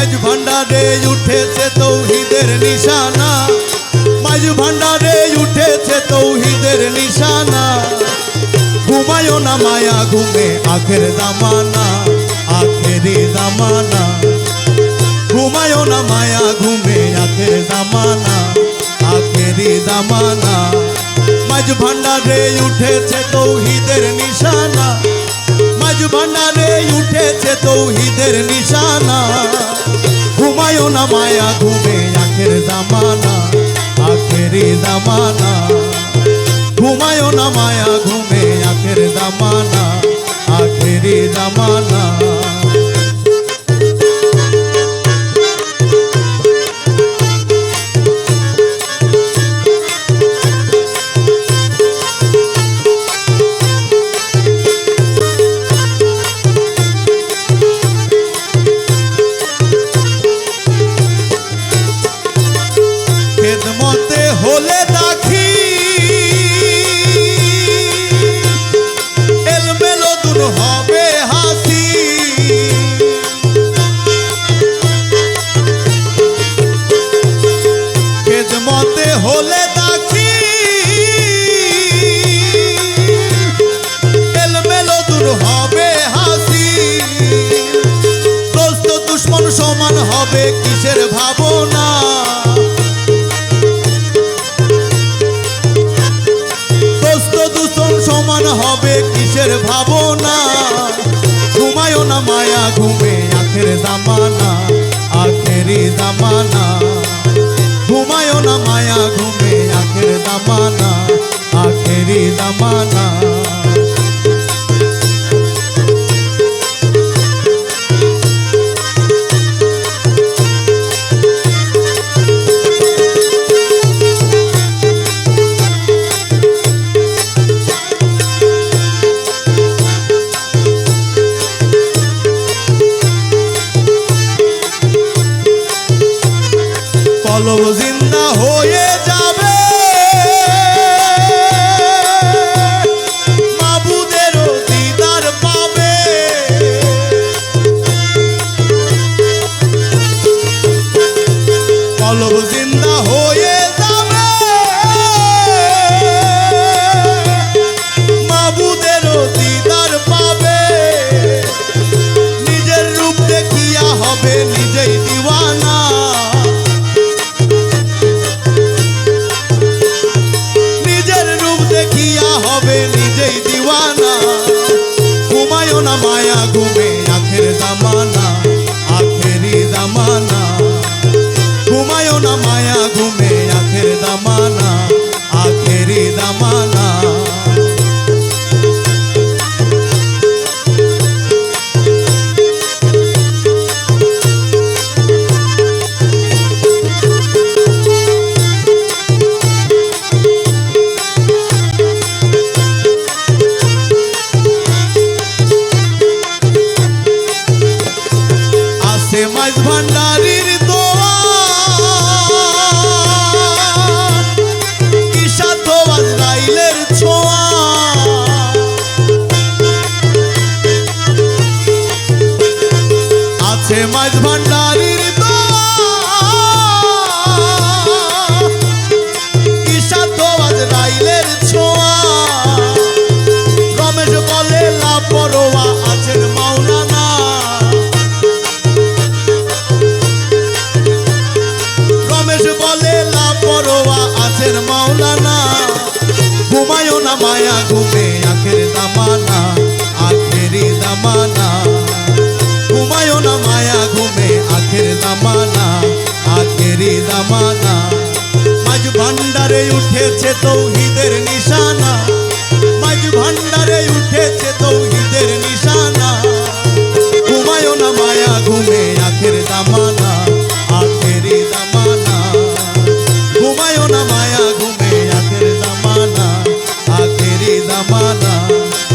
মাঝ ভান্ডারে উঠেছে তৌহিদের নিশানা। মাঝ ভান্ডারে উঠেছে তৌহিদের নিশানা। ঘুমায়ও না মায়া ঘুমে, আখের দামানা আখেরি দামানা ঘুমায়ও না মায়া ঘুমে, আখের দামানা আখেরি দামানা মাঝ ভান্ডারে উঠেছে তৌহিদের নিশানা। মাঝ ভান্ডারে উঠেছে তৌহিদের নিশানা। ঘুমায়ও না মায়া ঘুমে আখের জামানা, আখেরি জামানা। ঘুমায়ো না মায়া ঘুমে আখের জামানা, আখেরি দামানা হবে কিসের ভাবনা? দোস্ত দূষণ সমান হবে কিসের ভাবনা? ঘুমায়ও না মায়া, ঘুমে আখের দামানা আসে মাঝ জামানা আখেরি জামানা। আজ ভান্ডারে উঠেছে তৌহিদের নিশানা।